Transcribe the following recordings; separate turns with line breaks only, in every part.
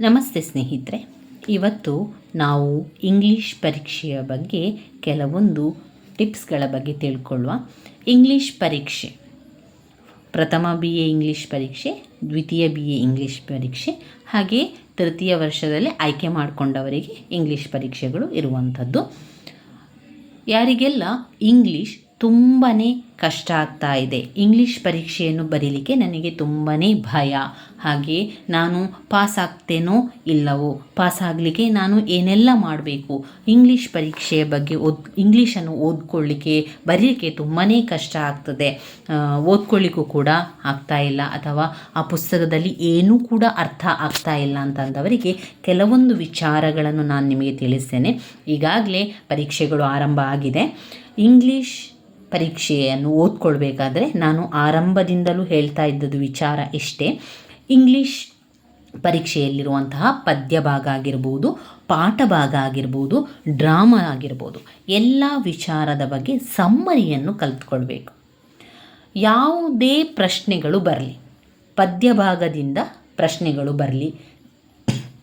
ನಮಸ್ತೆ ಸ್ನೇಹಿತರೆ. ಇವತ್ತು ನಾವು ಇಂಗ್ಲೀಷ್ ಪರೀಕ್ಷೆಯ ಬಗ್ಗೆ ಕೆಲವೊಂದು ಟಿಪ್ಸ್ಗಳ ಬಗ್ಗೆ ತಿಳ್ಕೊಳ್ಳುವ ಇಂಗ್ಲೀಷ್ ಪರೀಕ್ಷೆ. ಪ್ರಥಮ ಬಿ ಎ ಇಂಗ್ಲೀಷ್ ಪರೀಕ್ಷೆ, ದ್ವಿತೀಯ ಬಿ ಎ ಇಂಗ್ಲೀಷ್ ಪರೀಕ್ಷೆ, ಹಾಗೆ ತೃತೀಯ ವರ್ಷದಲ್ಲಿ ಆಯ್ಕೆ ಮಾಡಿಕೊಂಡವರಿಗೆ ಇಂಗ್ಲೀಷ್ ಪರೀಕ್ಷೆಗಳು ಇರುವಂಥದ್ದು. ಯಾರಿಗೆಲ್ಲ ಇಂಗ್ಲೀಷ್ ತುಂಬಾ ಕಷ್ಟ ಆಗ್ತಾ ಇದೆ. ಇಂಗ್ಲೀಷ್ ಪರೀಕ್ಷೆಯನ್ನು ಬರೀಲಿಕ್ಕೆ ನನಗೆ ತುಂಬಾ ಭಯ. ಹಾಗೆ ನಾನು ಪಾಸ್ ಆಗ್ತೇನೋ ಇಲ್ಲವೋ ಪಾಸ್ ಆಗಲಿಕ್ಕೆ ನಾನು ಏನೆಲ್ಲ ಮಾಡಬೇಕು? ಇಂಗ್ಲೀಷ್ ಪರೀಕ್ಷೆಯ ಬಗ್ಗೆ ಓದ್ ಇಂಗ್ಲೀಷನ್ನು ಓದ್ಕೊಳ್ಳಿಕ್ಕೆ ಬರೀಲಿಕ್ಕೆ ತುಂಬಾ ಕಷ್ಟ ಆಗ್ತದೆ. ಓದ್ಕೊಳ್ಳಿಕ್ಕೂ ಕೂಡ ಆಗ್ತಾ ಇಲ್ಲ. ಅಥವಾ ಆ ಪುಸ್ತಕದಲ್ಲಿ ಏನೂ ಕೂಡ ಅರ್ಥ ಆಗ್ತಾ ಇಲ್ಲ ಅಂತಂದವರಿಗೆ ಕೆಲವೊಂದು ವಿಚಾರಗಳನ್ನು ನಾನು ನಿಮಗೆ ತಿಳಿಸ್ತೇನೆ. ಈಗಾಗಲೇ ಪರೀಕ್ಷೆಗಳು ಆರಂಭ ಆಗಿದೆ. ಇಂಗ್ಲೀಷ್ ಪರೀಕ್ಷೆಯನ್ನು ಓದ್ಕೊಳ್ಬೇಕಾದ್ರೆ ನಾನು ಆರಂಭದಿಂದಲೂ ಹೇಳ್ತಾ ಇದ್ದದ್ದು ವಿಚಾರ ಇಷ್ಟೇ ಇಂಗ್ಲೀಷ್ ಪರೀಕ್ಷೆಯಲ್ಲಿರುವಂತಹ ಪದ್ಯ ಭಾಗ ಆಗಿರ್ಬೋದು, ಪಾಠ ಭಾಗ ಆಗಿರ್ಬೋದು, ಡ್ರಾಮಾ ಆಗಿರ್ಬೋದು, ಎಲ್ಲ ವಿಚಾರದ ಬಗ್ಗೆ ಸಮ್ಮರಿಯನ್ನು ಕಲ್ತ್ಕೊಳ್ಬೇಕು. ಯಾವುದೇ ಪ್ರಶ್ನೆಗಳು ಬರಲಿ ಪದ್ಯ ಭಾಗದಿಂದ ಪ್ರಶ್ನೆಗಳು ಬರಲಿ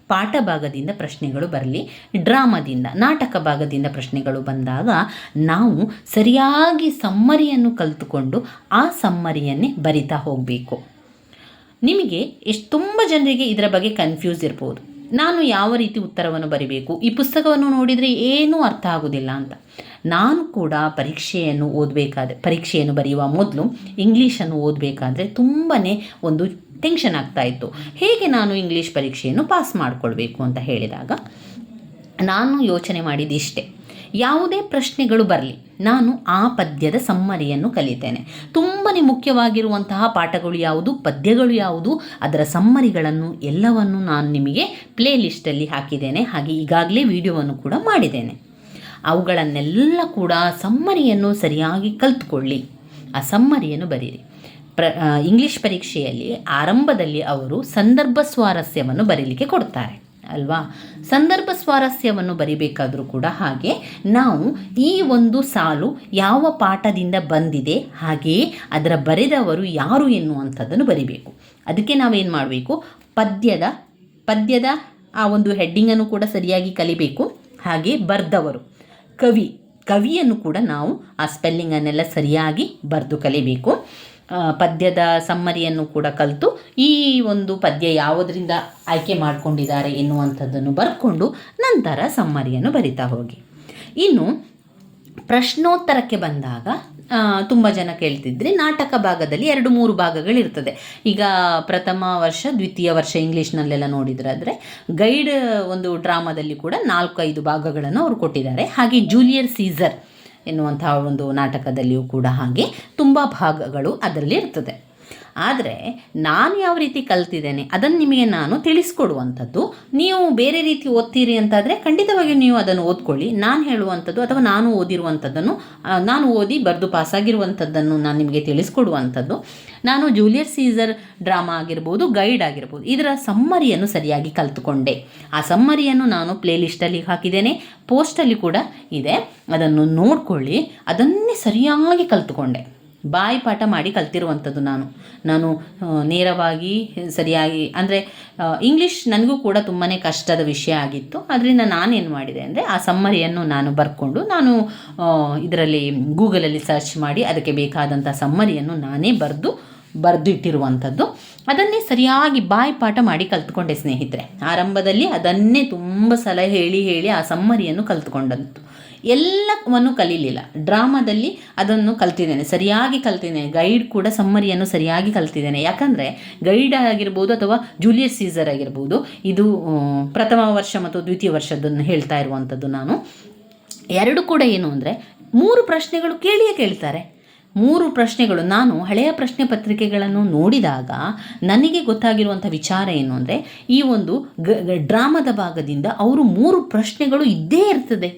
ಪಾಠ ಭಾಗದಿಂದ ಪ್ರಶ್ನೆಗಳು ಬರಲಿ, ಡ್ರಾಮಾದಿಂದ, ನಾಟಕ ಭಾಗದಿಂದ ಪ್ರಶ್ನೆಗಳು ಬಂದಾಗ ನಾವು ಸರಿಯಾಗಿ ಸಮ್ಮರಿಯನ್ನು ಕಲಿತುಕೊಂಡು ಆ ಸಮ್ಮರಿಯನ್ನೇ ಬರಿತಾ ಹೋಗಬೇಕು. ನಿಮಗೆ ಎಷ್ಟು ತುಂಬ ಜನರಿಗೆ ಇದರ ಬಗ್ಗೆ ಕನ್ಫ್ಯೂಸ್ ಇರ್ಬೋದು. ನಾನು ಯಾವ ರೀತಿ ಉತ್ತರವನ್ನು ಬರಿಬೇಕು, ಈ ಪುಸ್ತಕವನ್ನು ನೋಡಿದರೆ ಏನೂ ಅರ್ಥ ಆಗೋದಿಲ್ಲ ಅಂತ. ನಾನು ಕೂಡ ಪರೀಕ್ಷೆಯನ್ನು ಓದಬೇಕಾದ್ರೆ, ಪರೀಕ್ಷೆಯನ್ನು ಬರೆಯುವ ಮೊದಲು ಇಂಗ್ಲೀಷನ್ನು ಓದಬೇಕಾದ್ರೆ ತುಂಬಾ ಒಂದು ಟೆನ್ಷನ್ ಆಗ್ತಾ ಇತ್ತು. ಹೇಗೆ ನಾನು ಇಂಗ್ಲೀಷ್ ಪರೀಕ್ಷೆಯನ್ನು ಪಾಸ್ ಮಾಡಿಕೊಳ್ಬೇಕು ಅಂತ ಹೇಳಿದಾಗ, ನಾನು ಯೋಚನೆ ಮಾಡಿದಿಷ್ಟೇ ಯಾವುದೇ ಪ್ರಶ್ನೆಗಳು ಬರಲಿ, ನಾನು ಆ ಪದ್ಯದ ಸಮ್ಮರಿಯನ್ನು ಕಲಿತೇನೆ. ತುಂಬಾ ಮುಖ್ಯವಾಗಿರುವಂತಹ ಪಾಠಗಳು ಯಾವುದು, ಪದ್ಯಗಳು ಯಾವುದು, ಅದರ ಸಮ್ಮರಿಗಳನ್ನು ಎಲ್ಲವನ್ನು ನಾನು ನಿಮಗೆ ಪ್ಲೇ ಲಿಸ್ಟಲ್ಲಿ ಹಾಕಿದ್ದೇನೆ. ಹಾಗೆ ಈಗಾಗಲೇ ವಿಡಿಯೋವನ್ನು ಕೂಡ ಮಾಡಿದ್ದೇನೆ. ಅವುಗಳನ್ನೆಲ್ಲ ಕೂಡ ಸಮ್ಮರಿಯನ್ನು ಸರಿಯಾಗಿ ಕಲ್ತ್ಕೊಳ್ಳಿ. ಆ ಸಮ್ಮರಿಯನ್ನು ಬರೀರಿ. ಪ್ರ ಇಂಗ್ಲೀಷ್ ಪರೀಕ್ಷೆಯಲ್ಲಿ ಆರಂಭದಲ್ಲಿ ಅವರು ಸಂದರ್ಭ ಸ್ವಾರಸ್ಯವನ್ನು ಬರೀಲಿಕ್ಕೆ ಕೊಡ್ತಾರೆ, ಅಲ್ವಾ? ಸಂದರ್ಭ ಸ್ವಾರಸ್ಯವನ್ನು ಬರಿಬೇಕಾದರೂ ಕೂಡ ಹಾಗೆ ನಾವು ಈ ಒಂದು ಸಾಲು ಯಾವ ಪಾಠದಿಂದ ಬಂದಿದೆ ಹಾಗೆಯೇ ಅದರ ಬರೆದವರು ಯಾರು ಎನ್ನುವಂಥದ್ದನ್ನು ಬರಿಬೇಕು. ಅದಕ್ಕೆ ನಾವೇನು ಮಾಡಬೇಕು? ಪದ್ಯದ ಪದ್ಯದ ಆ ಒಂದು ಹೆಡ್ಡಿಂಗನ್ನು ಕೂಡ ಸರಿಯಾಗಿ ಕಲಿಬೇಕು, ಹಾಗೆ ಬರೆದವರು. ಕವಿ, ಕವಿಯನ್ನು ಕೂಡ ನಾವು ಆ ಸ್ಪೆಲ್ಲಿಂಗನ್ನೆಲ್ಲ ಸರಿಯಾಗಿ ಬರೆದು ಕಲಿಬೇಕು. ಪದ್ಯದ ಸಮ್ಮರಿಯನ್ನು ಕೂಡ ಕಲಿತು ಈ ಒಂದು ಪದ್ಯ ಯಾವುದರಿಂದ ಆಯ್ಕೆ ಮಾಡಿಕೊಂಡಿದ್ದಾರೆ ಎನ್ನುವಂಥದ್ದನ್ನು ಬರ್ಕೊಂಡು ನಂತರ ಸಮ್ಮರಿಯನ್ನು ಬರಿತಾ ಹೋಗಿ. ಇನ್ನು ಪ್ರಶ್ನೋತ್ತರಕ್ಕೆ ಬಂದಾಗ ತುಂಬ ಜನ ಕೇಳ್ತಿದ್ರೆ, ನಾಟಕ ಭಾಗದಲ್ಲಿ ಎರಡು ಮೂರು ಭಾಗಗಳಿರ್ತದೆ. ಈಗ ಪ್ರಥಮ ವರ್ಷ, ದ್ವಿತೀಯ ವರ್ಷ ಇಂಗ್ಲೀಷ್ನಲ್ಲೆಲ್ಲ ನೋಡಿದ್ರಾದರೆ ಗೈಡ್ ಒಂದು ಡ್ರಾಮಾದಲ್ಲಿ ಕೂಡ ನಾಲ್ಕು ಐದು ಭಾಗಗಳನ್ನು ಅವರು ಕೊಟ್ಟಿದ್ದಾರೆ. ಹಾಗೆ ಜೂಲಿಯರ್ ಸೀಸರ್ ಎನ್ನುವಂತಹ ಒಂದು ನಾಟಕದಲ್ಲಿಯೂ ಕೂಡ ಹಾಗೆ ತುಂಬ ಭಾಗಗಳು ಅದರಲ್ಲಿ ಇರ್ತದೆ. ಆದರೆ ನಾನು ಯಾವ ರೀತಿ ಕಲ್ತಿದ್ದೇನೆ ಅದನ್ನು ನಿಮಗೆ ನಾನು ತಿಳಿಸ್ಕೊಡುವಂಥದ್ದು. ನೀವು ಬೇರೆ ರೀತಿ ಓದ್ತೀರಿ ಅಂತಾದರೆ ಖಂಡಿತವಾಗಿಯೂ ನೀವು ಅದನ್ನು ಓದ್ಕೊಳ್ಳಿ. ನಾನು ಹೇಳುವಂಥದ್ದು ಅಥವಾ ನಾನು ಓದಿರುವಂಥದ್ದನ್ನು ನಾನು ಓದಿ ಬರೆದು ಪಾಸಾಗಿರುವಂಥದ್ದನ್ನು ನಾನು ನಿಮಗೆ ತಿಳಿಸ್ಕೊಡುವಂಥದ್ದು. ನಾನು ಜೂಲಿಯರ್ ಸೀಸರ್ ಡ್ರಾಮಾ ಆಗಿರ್ಬೋದು, ಗೈಡ್ ಆಗಿರ್ಬೋದು, ಇದರ ಸಮ್ಮರಿಯನ್ನು ಸರಿಯಾಗಿ ಕಲ್ತುಕೊಂಡೆ. ಆ ಸಮ್ಮರಿಯನ್ನು ನಾನು ಪ್ಲೇ ಲಿಸ್ಟಲ್ಲಿ ಹಾಕಿದ್ದೇನೆ, ಪೋಸ್ಟಲ್ಲಿ ಕೂಡ ಇದೆ. ಅದನ್ನು ನೋಡಿಕೊಳ್ಳಿ, ಅದನ್ನೇ ಸರಿಯಾಗಿ ಕಲ್ತುಕೊಂಡೆ. ಬಾಯಿ ಪಾಠ ಮಾಡಿ ಕಲ್ತಿರುವಂಥದ್ದು ನಾನು. ನಾನು ನೇರವಾಗಿ, ಸರಿಯಾಗಿ, ಅಂದರೆ ಇಂಗ್ಲೀಷ್ ನನಗೂ ಕೂಡ ತುಂಬಾ ಕಷ್ಟದ ವಿಷಯ ಆಗಿತ್ತು. ಅದರಿಂದ ನಾನೇನು ಮಾಡಿದೆ ಅಂದರೆ, ಆ ಸಮ್ಮರಿಯನ್ನು ನಾನು ಬರ್ಕೊಂಡು ನಾನು ಇದರಲ್ಲಿ ಗೂಗಲಲ್ಲಿ ಸರ್ಚ್ ಮಾಡಿ ಅದಕ್ಕೆ ಬೇಕಾದಂಥ ಸಮ್ಮರಿಯನ್ನು ನಾನೇ ಬರೆದು, ಬರೆದಿಟ್ಟಿರುವಂಥದ್ದು. ಅದನ್ನೇ ಸರಿಯಾಗಿ ಬಾಯಿ ಪಾಠ ಮಾಡಿ ಕಲ್ತ್ಕೊಂಡೆ ಸ್ನೇಹಿತರೆ. ಆರಂಭದಲ್ಲಿ ಅದನ್ನೇ ತುಂಬ ಸಲ ಹೇಳಿ ಹೇಳಿ ಆ ಸಮ್ಮರಿಯನ್ನು ಕಲ್ತ್ಕೊಂಡಂತು ಎಲ್ಲವನ್ನು ಕಲೀಲಿಲ್ಲ. ಡ್ರಾಮಾದಲ್ಲಿ ಅದನ್ನು ಕಲ್ತಿದ್ದೇನೆ, ಸರಿಯಾಗಿ ಕಲ್ತಿದ್ದೇನೆ. ಗೈಡ್ ಕೂಡ ಸಮ್ಮರಿಯನ್ನು ಸರಿಯಾಗಿ ಕಲ್ತಿದ್ದೇನೆ. ಯಾಕಂದರೆ ಗೈಡ್ ಆಗಿರ್ಬೋದು ಅಥವಾ ಜೂಲಿಯಸ್ ಸೀಸರ್ ಆಗಿರ್ಬೋದು, ಇದು ಪ್ರಥಮ ವರ್ಷ ಮತ್ತು ದ್ವಿತೀಯ ವರ್ಷದನ್ನು ಹೇಳ್ತಾ ಇರುವಂಥದ್ದು ನಾನು. ಎರಡು ಕೂಡ ಏನು ಅಂದರೆ, ಮೂರು ಪ್ರಶ್ನೆಗಳು ಕೇಳಿಯೇ ಕೇಳ್ತಾರೆ. ಮೂರು ಪ್ರಶ್ನೆಗಳು, ನಾನು ಹಳೆಯ ಪ್ರಶ್ನೆ ಪತ್ರಿಕೆಗಳನ್ನು ನೋಡಿದಾಗ ನನಗೆ ಗೊತ್ತಾಗಿರುವಂಥ ವಿಚಾರ ಏನು ಅಂದರೆ, ಈ ಒಂದು ಗ, ಡ್ರಾಮದ ಭಾಗದಿಂದ ಅವರು ಮೂರು ಪ್ರಶ್ನೆಗಳು ಇದ್ದೇ ಇರ್ತದೆ.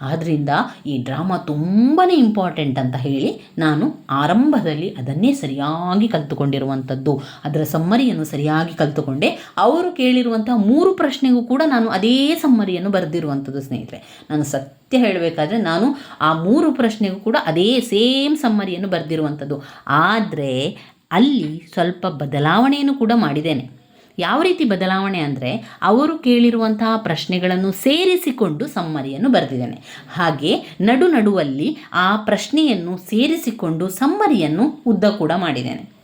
ಆದ್ದರಿಂದ ಈ ಡ್ರಾಮಾ ತುಂಬಾ ಇಂಪಾರ್ಟೆಂಟ್ ಅಂತ ಹೇಳಿ ನಾನು ಆರಂಭದಲ್ಲಿ ಅದನ್ನೇ ಸರಿಯಾಗಿ ಕಲಿತುಕೊಂಡಿರುವಂಥದ್ದು. ಅದರ ಸಮ್ಮರಿಯನ್ನು ಸರಿಯಾಗಿ ಕಲ್ತುಕೊಂಡೆ. ಅವರು ಕೇಳಿರುವಂತಹ ಮೂರು ಪ್ರಶ್ನೆಗೂ ಕೂಡ ನಾನು ಅದೇ ಸಮ್ಮರಿಯನ್ನು ಬರೆದಿರುವಂಥದ್ದು ಸ್ನೇಹಿತರೆ. ನಾನು ಸತ್ಯ ಹೇಳಬೇಕಾದ್ರೆ ನಾನು ಆ ಮೂರು ಪ್ರಶ್ನೆಗೂ ಕೂಡ ಅದೇ ಸೇಮ್ ಸಮ್ಮರಿಯನ್ನು ಬರೆದಿರುವಂಥದ್ದು. ಆದರೆ ಅಲ್ಲಿ ಸ್ವಲ್ಪ ಬದಲಾವಣೆಯನ್ನು ಕೂಡ ಮಾಡಿದ್ದೇನೆ. ಯಾವ ರೀತಿ ಬದಲಾವಣೆ ಅಂದರೆ ಅವರು ಕೇಳಿರುವಂತಹ ಪ್ರಶ್ನೆಗಳನ್ನು ಸೇರಿಸಿಕೊಂಡು ಸಮ್ಮರಿಯನ್ನು ಬರೆದಿದ್ದೇನೆ. ಹಾಗೆ ನಡು ನಡುವಲ್ಲಿ ಆ ಪ್ರಶ್ನೆಯನ್ನು ಸೇರಿಸಿಕೊಂಡು ಸಮ್ಮರಿಯನ್ನು ಉದ್ದ ಕೂಡ ಮಾಡಿದ್ದೇನೆ.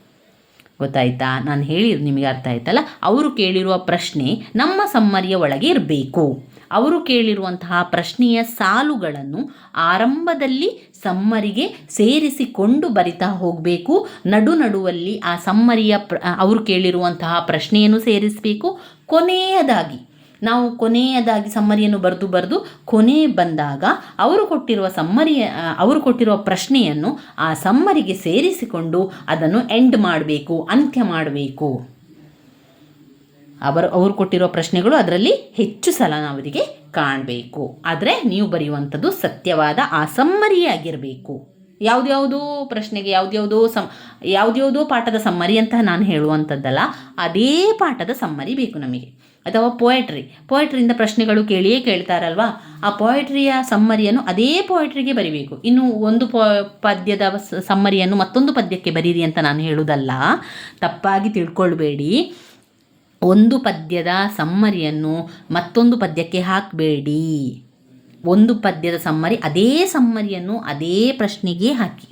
ಗೊತ್ತಾಯ್ತಾ? ನಾನು ಹೇಳಿ ನಿಮಗೆ ಅರ್ಥ ಆಯ್ತಲ್ಲ? ಅವರು ಕೇಳಿರುವ ಪ್ರಶ್ನೆ ನಮ್ಮ ಸಮ್ಮರಿಯ ಒಳಗೆ ಇರಬೇಕು. ಅವರು ಕೇಳಿರುವಂತಹ ಪ್ರಶ್ನೆಯ ಸಾಲುಗಳನ್ನು ಆರಂಭದಲ್ಲಿ ಸಮ್ಮರಿಗೆ ಸೇರಿಸಿಕೊಂಡು ಬರಿತಾ ಹೋಗಬೇಕು. ನಡು ನಡುವಲ್ಲಿ ಆ ಸಮ್ಮರಿಯ ಪ್ರ ಅವರು ಕೇಳಿರುವಂತಹ ಪ್ರಶ್ನೆಯನ್ನು ಸೇರಿಸಬೇಕು. ಕೊನೆಯದಾಗಿ, ನಾವು ಕೊನೆಯದಾಗಿ ಸಮ್ಮರಿಯನ್ನು ಬರೆದು ಬರೆದು ಕೊನೆ ಬಂದಾಗ ಅವರು ಕೊಟ್ಟಿರುವ ಸಮ್ಮರಿಯ ಅವರು ಕೊಟ್ಟಿರುವ ಪ್ರಶ್ನೆಯನ್ನು ಆ ಸಮ್ಮರಿಗೆ ಸೇರಿಸಿಕೊಂಡು ಅದನ್ನು ಎಂಡ್ ಮಾಡಬೇಕು, ಅಂತ್ಯ ಮಾಡಬೇಕು. ಅವರು ಅವರು ಕೊಟ್ಟಿರೋ ಪ್ರಶ್ನೆಗಳು ಅದರಲ್ಲಿ ಹೆಚ್ಚು ಸಲ ನಾವು ಅವರಿಗೆ ಕಾಣಬೇಕು. ಆದರೆ ನೀವು ಬರೆಯುವಂಥದ್ದು ಸತ್ಯವಾದ, ಆ ಸಮ್ಮರಿಯೇ ಆಗಿರಬೇಕು. ಯಾವುದ್ಯಾವುದೋ ಪ್ರಶ್ನೆಗೆ, ಯಾವುದ್ಯಾವುದೋ ಸಮ್, ಯಾವುದ್ಯಾವುದೋ ಪಾಠದ ಸಮ್ಮರಿ ಅಂತ ನಾನು ಹೇಳುವಂಥದ್ದಲ್ಲ, ಅದೇ ಪಾಠದ ಸಮ್ಮರಿ ಬೇಕು ನಮಗೆ. ಅಥವಾ ಪೊಯೆಟ್ರಿ ಪೊಯೆಟ್ರಿಯಿಂದ ಪ್ರಶ್ನೆಗಳು ಕೇಳಿಯೇ ಕೇಳ್ತಾರಲ್ವಾ? ಆ ಪೊಯೆಟ್ರಿಯ ಸಮ್ಮರಿಯನ್ನು ಅದೇ ಪೊಯೆಟ್ರಿಗೆ ಬರಿಬೇಕು. ಇನ್ನು ಒಂದು ಪೊ, ಪದ್ಯದ ಸಮ್ಮರಿಯನ್ನು ಮತ್ತೊಂದು ಪದ್ಯಕ್ಕೆ ಬರೀರಿ ಅಂತ ನಾನು ಹೇಳುವುದಲ್ಲ ತಪ್ಪಾಗಿ ತಿಳ್ಕೊಳ್ಬೇಡಿ. ಒಂದು ಪದ್ಯದ ಸಮ್ಮರಿಯನ್ನು ಮತ್ತೊಂದು ಪದ್ಯಕ್ಕೆ ಹಾಕಬೇಡಿ. ಒಂದು ಪದ್ಯದ ಸಮ್ಮರಿ, ಅದೇ ಸಮ್ಮರಿಯನ್ನು ಅದೇ ಪ್ರಶ್ನೆಗೆ ಹಾಕಿ.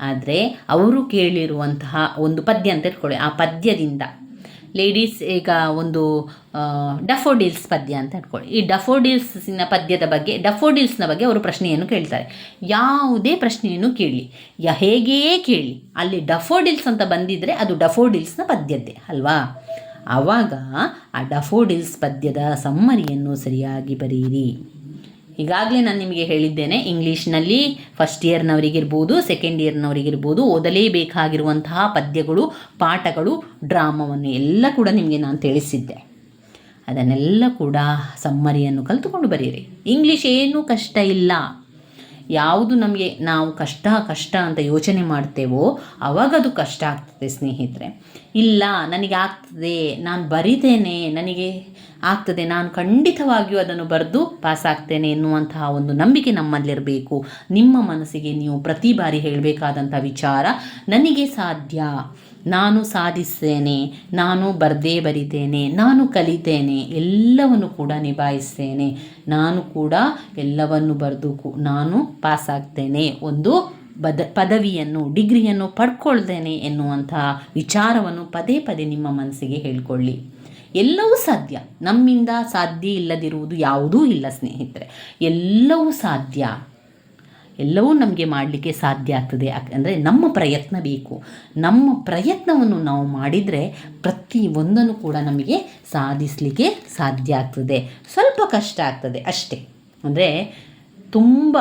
ಆದರೆ ಅವರು ಕೇಳಿರುವಂತಹ ಒಂದು ಪದ್ಯ ಅಂತ ಇಟ್ಕೊಳ್ಳಿ, ಆ ಪದ್ಯದಿಂದ. ಲೇಡೀಸ್ ಈಗ ಒಂದು ಡಫೋಡಿಲ್ಸ್ ಪದ್ಯ ಅಂತ ಇಟ್ಕೊಳ್ಳಿ. ಈ ಡಫೋಡಿಲ್ಸ್ನ ಪದ್ಯದ ಬಗ್ಗೆ ಡಫೋಡಿಲ್ಸ್ನ ಬಗ್ಗೆ ಅವರು ಪ್ರಶ್ನೆಯನ್ನು ಕೇಳ್ತಾರೆ. ಯಾವುದೇ ಪ್ರಶ್ನೆಯನ್ನು ಕೇಳಿ. ಯ ಹೇಗೆಯೇ ಕೇಳಿ. ಅಲ್ಲಿ ಡಫೋಡಿಲ್ಸ್ ಅಂತ ಬಂದಿದ್ದರೆ ಅದು ಡಫೋಡಿಲ್ಸ್ನ ಪದ್ಯದ್ದೇ, ಅಲ್ವಾ? ಆವಾಗ ಆ ಡಫೋಡಿಲ್ಸ್ ಪದ್ಯದ ಸಮ್ಮರಿಯನ್ನು ಸರಿಯಾಗಿ ಬರೆಯಿರಿ. ಈಗಾಗಲೇ ನಾನು ನಿಮಗೆ ಹೇಳಿದ್ದೇನೆ, ಇಂಗ್ಲೀಷ್ನಲ್ಲಿ ಫಸ್ಟ್ ಇಯರ್ನವರಿಗಿರ್ಬೋದು ಸೆಕೆಂಡ್ ಇಯರ್ನವರಿಗಿರ್ಬೋದು ಓದಲೇಬೇಕಾಗಿರುವಂತಹ ಪದ್ಯಗಳು, ಪಾಠಗಳು, ಡ್ರಾಮವನ್ನು ಎಲ್ಲ ಕೂಡ ನಿಮಗೆ ನಾನು ತಿಳಿಸಿದ್ದೆ. ಅದನ್ನೆಲ್ಲ ಕೂಡ ಸಮ್ಮರಿಯನ್ನು ಕಲಿತುಕೊಂಡು ಬರೀರಿ ಇಂಗ್ಲೀಷ್ ಏನೂ ಕಷ್ಟ ಇಲ್ಲ. ಯಾವುದು ನಮಗೆ ನಾವು ಕಷ್ಟ ಕಷ್ಟ ಅಂತ ಯೋಚನೆ ಮಾಡ್ತೇವೋ ಅವಾಗ ಅದು ಕಷ್ಟ ಆಗ್ತದೆ ಸ್ನೇಹಿತರೆ. ಇಲ್ಲ, ನನಗೆ ಆಗ್ತದೆ, ನಾನು ಬರಿತೇನೆ, ನನಗೆ ಆಗ್ತದೆ, ನಾನು ಖಂಡಿತವಾಗಿಯೂ ಅದನ್ನು ಬರೆದು ಪಾಸಾಗ್ತೇನೆ ಎನ್ನುವಂತಹ ಒಂದು ನಂಬಿಕೆ ನಮ್ಮಲ್ಲಿರಬೇಕು. ನಿಮ್ಮ ಮನಸ್ಸಿಗೆ ನೀವು ಪ್ರತಿ ಬಾರಿ ಹೇಳಬೇಕಾದಂಥ ವಿಚಾರ ನನಗೆ ಸಾಧ್ಯ. ನಾನು ಸಾಧಿಸ್ತೇನೆ, ನಾನು ಬರ್ದೇ ಬರಿತೇನೆ, ನಾನು ಕಲಿತೇನೆ, ಎಲ್ಲವನ್ನು ಕೂಡ ನಿಭಾಯಿಸ್ತೇನೆ. ನಾನು ಕೂಡ ಎಲ್ಲವನ್ನು ಬರೆದು ನಾನು ಪಾಸ್ ಆಗ್ತೇನೆ ಒಂದು ಬದ ಪದವಿಯನ್ನು, ಡಿಗ್ರಿಯನ್ನು ಪಡ್ಕೊಳ್ತೇನೆ ಎನ್ನುವಂತಹ ವಿಚಾರವನ್ನು ಪದೇ ಪದೇ ನಿಮ್ಮ ಮನಸ್ಸಿಗೆ ಹೇಳಿಕೊಳ್ಳಿ. ಎಲ್ಲವೂ ಸಾಧ್ಯ. ನಮ್ಮಿಂದ ಸಾಧ್ಯ ಇಲ್ಲದಿರುವುದು ಯಾವುದೂ ಇಲ್ಲ ಸ್ನೇಹಿತರೆ. ಎಲ್ಲವೂ ಸಾಧ್ಯ. ಎಲ್ಲವೂ ನಮಗೆ ಮಾಡಲಿಕ್ಕೆ ಸಾಧ್ಯ ಆಗ್ತದೆ. ಅಂದರೆ ನಮ್ಮ ಪ್ರಯತ್ನ ಬೇಕು. ನಮ್ಮ ಪ್ರಯತ್ನವನ್ನು ನಾವು ಮಾಡಿದರೆ ಪ್ರತಿ ಒಂದನ್ನು ಕೂಡ ನಮಗೆ ಸಾಧಿಸಲಿಕ್ಕೆ ಸಾಧ್ಯ ಆಗ್ತದೆ. ಸ್ವಲ್ಪ ಕಷ್ಟ ಆಗ್ತದೆ ಅಷ್ಟೇ. ಅಂದರೆ ತುಂಬ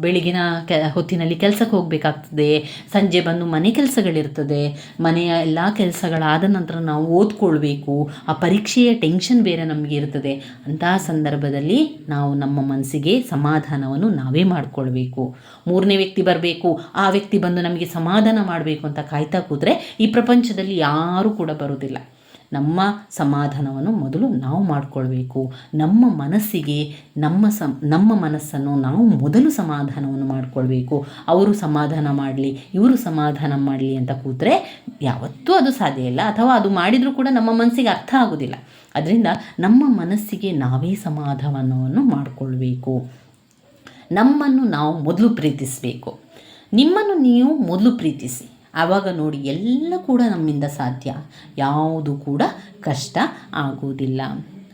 ಬೆಳಗಿನ ಕೆ, ಹೊತ್ತಿನಲ್ಲಿ ಕೆಲಸಕ್ಕೆ ಹೋಗಬೇಕಾಗ್ತದೆ. ಸಂಜೆ ಬಂದು ಮನೆ ಕೆಲಸಗಳಿರ್ತದೆ. ಮನೆಯ ಎಲ್ಲ ಕೆಲಸಗಳಾದ ನಂತರ ನಾವು ಓದ್ಕೊಳ್ಬೇಕು. ಆ ಪರೀಕ್ಷೆಯ ಟೆನ್ಷನ್ ಬೇರೆ ನಮಗೆ ಇರ್ತದೆ. ಅಂತಹ ಸಂದರ್ಭದಲ್ಲಿ ನಾವು ನಮ್ಮ ಮನಸ್ಸಿಗೆ ಸಮಾಧಾನವನ್ನು ನಾವೇ ಮಾಡಿಕೊಳ್ಬೇಕು. ಮೂರನೇ ವ್ಯಕ್ತಿ ಬರಬೇಕು, ಆ ವ್ಯಕ್ತಿ ಬಂದು ನಮಗೆ ಸಮಾಧಾನ ಮಾಡಬೇಕು ಅಂತ ಕಾಯ್ತಾ ಕೂತ್ರೆ ಈ ಪ್ರಪಂಚದಲ್ಲಿ ಯಾರೂ ಕೂಡ ಬರೋದಿಲ್ಲ ನಮ್ಮ ಸಮಾಧಾನವನ್ನು ಮೊದಲು ನಾವು ಮಾಡಿಕೊಳ್ಬೇಕು. ನಮ್ಮ ಮನಸ್ಸಿಗೆ ನಮ್ಮ ನಮ್ಮ ಮನಸ್ಸನ್ನು ನಾವು ಮೊದಲು ಸಮಾಧಾನವನ್ನು ಮಾಡಿಕೊಳ್ಬೇಕು. ಅವರು ಸಮಾಧಾನ ಮಾಡಲಿ, ಇವರು ಸಮಾಧಾನ ಮಾಡಲಿ ಅಂತ ಕೂತ್ರೆ ಯಾವತ್ತೂ ಅದು ಸಾಧ್ಯ ಇಲ್ಲ. ಅಥವಾ ಅದು ಮಾಡಿದರೂ ಕೂಡ ನಮ್ಮ ಮನಸ್ಸಿಗೆ ಅರ್ಥ ಆಗೋದಿಲ್ಲ. ಅದರಿಂದ ನಮ್ಮ ಮನಸ್ಸಿಗೆ ನಾವೇ ಸಮಾಧಾನವನ್ನು ಮಾಡಿಕೊಳ್ಬೇಕು. ನಮ್ಮನ್ನು ನಾವು ಮೊದಲು ಪ್ರೀತಿಸಬೇಕು. ನಿಮ್ಮನ್ನು ನೀವು ಮೊದಲು ಪ್ರೀತಿಸಿ. ಆವಾಗ ನೋಡಿ ಎಲ್ಲ ಕೂಡ ನಮ್ಮಿಂದ ಸಾಧ್ಯ. ಯಾವುದು ಕೂಡ ಕಷ್ಟ ಆಗುವುದಿಲ್ಲ.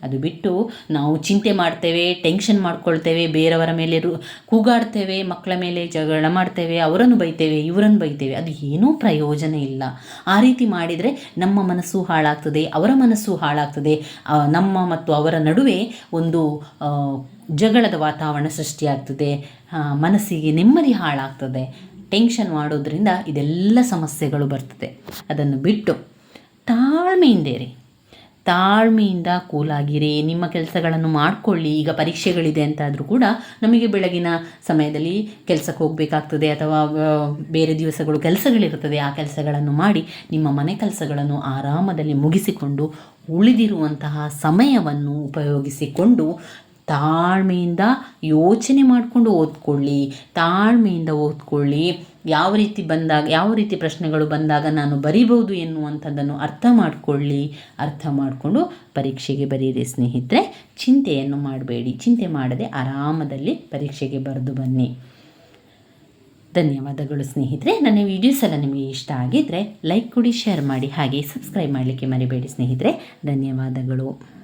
ಅದು ಬಿಟ್ಟು ನಾವು ಚಿಂತೆ ಮಾಡ್ತೇವೆ, ಟೆನ್ಷನ್ ಮಾಡ್ಕೊಳ್ತೇವೆ, ಬೇರೆಯವರ ಮೇಲೆ ರು, ಕೂಗಾಡ್ತೇವೆ, ಮಕ್ಕಳ ಮೇಲೆ ಜಗಳ ಮಾಡ್ತೇವೆ, ಅವರನ್ನು ಬೈತೇವೆ, ಇವರನ್ನು ಬೈತೇವೆ, ಅದು ಏನೂ ಪ್ರಯೋಜನ ಇಲ್ಲ. ಆ ರೀತಿ ಮಾಡಿದರೆ ನಮ್ಮ ಮನಸ್ಸು ಹಾಳಾಗ್ತದೆ, ಅವರ ಮನಸ್ಸು ಹಾಳಾಗ್ತದೆ. ನಮ್ಮ ಮತ್ತು ಅವರ ನಡುವೆ ಒಂದು ಜಗಳದ ವಾತಾವರಣ ಸೃಷ್ಟಿಯಾಗ್ತದೆ. ಮನಸ್ಸಿಗೆ ನೆಮ್ಮದಿ ಹಾಳಾಗ್ತದೆ. ಟೆನ್ಷನ್ ಮಾಡೋದ್ರಿಂದ ಇದೆಲ್ಲ ಸಮಸ್ಯೆಗಳು ಬರ್ತದೆ. ಅದನ್ನು ಬಿಟ್ಟು ತಾಳ್ಮೆಯಿಂದೇರಿ. ತಾಳ್ಮೆಯಿಂದ ಕೂಲಾಗಿರಿ. ನಿಮ್ಮ ಕೆಲಸಗಳನ್ನು ಮಾಡಿಕೊಳ್ಳಿ. ಈಗ ಪರೀಕ್ಷೆಗಳಿದೆ ಅಂತಾದರೂ ಕೂಡ ನಮಗೆ ಬೆಳಗಿನ ಸಮಯದಲ್ಲಿ ಕೆಲಸಕ್ಕೆ ಹೋಗಬೇಕಾಗ್ತದೆ ಅಥವಾ ಬೇರೆ ದಿವಸಗಳು ಕೆಲಸಗಳಿರ್ತದೆ ಆ ಕೆಲಸಗಳನ್ನು ಮಾಡಿ ನಿಮ್ಮ ಮನೆ ಕೆಲಸಗಳನ್ನು ಆರಾಮದಲ್ಲಿ ಮುಗಿಸಿಕೊಂಡು ಉಳಿದಿರುವಂತಹ ಸಮಯವನ್ನು ಉಪಯೋಗಿಸಿಕೊಂಡು ತಾಳ್ಮೆಯಿಂದ ಯೋಚನೆ ಮಾಡಿಕೊಂಡು ಓದ್ಕೊಳ್ಳಿ. ತಾಳ್ಮೆಯಿಂದ ಓದ್ಕೊಳ್ಳಿ. ಯಾವ ರೀತಿ ಬಂದಾಗ, ಯಾವ ರೀತಿ ಪ್ರಶ್ನೆಗಳು ಬಂದಾಗ ನಾನು ಬರಿಬೋದು ಎನ್ನುವಂಥದ್ದನ್ನು ಅರ್ಥ ಮಾಡಿಕೊಳ್ಳಿ. ಅರ್ಥ ಮಾಡಿಕೊಂಡು ಪರೀಕ್ಷೆಗೆ ಬರೀರಿ ಸ್ನೇಹಿತರೆ. ಚಿಂತೆಯನ್ನು ಮಾಡಬೇಡಿ. ಚಿಂತೆ ಮಾಡದೆ ಆರಾಮದಲ್ಲಿ ಪರೀಕ್ಷೆಗೆ ಬರೆದು ಬನ್ನಿ. ಧನ್ಯವಾದಗಳು ಸ್ನೇಹಿತರೆ. ನನ್ನ ವೀಡಿಯೋಸ್ ಎಲ್ಲ ನಿಮಗೆ ಇಷ್ಟ ಆಗಿದ್ದರೆ ಲೈಕ್ ಕೊಡಿ ಶೇರ್ ಮಾಡಿ, ಹಾಗೆ ಸಬ್ಸ್ಕ್ರೈಬ್ ಮಾಡಲಿಕ್ಕೆ ಮರಿಬೇಡಿ ಸ್ನೇಹಿತರೆ. ಧನ್ಯವಾದಗಳು.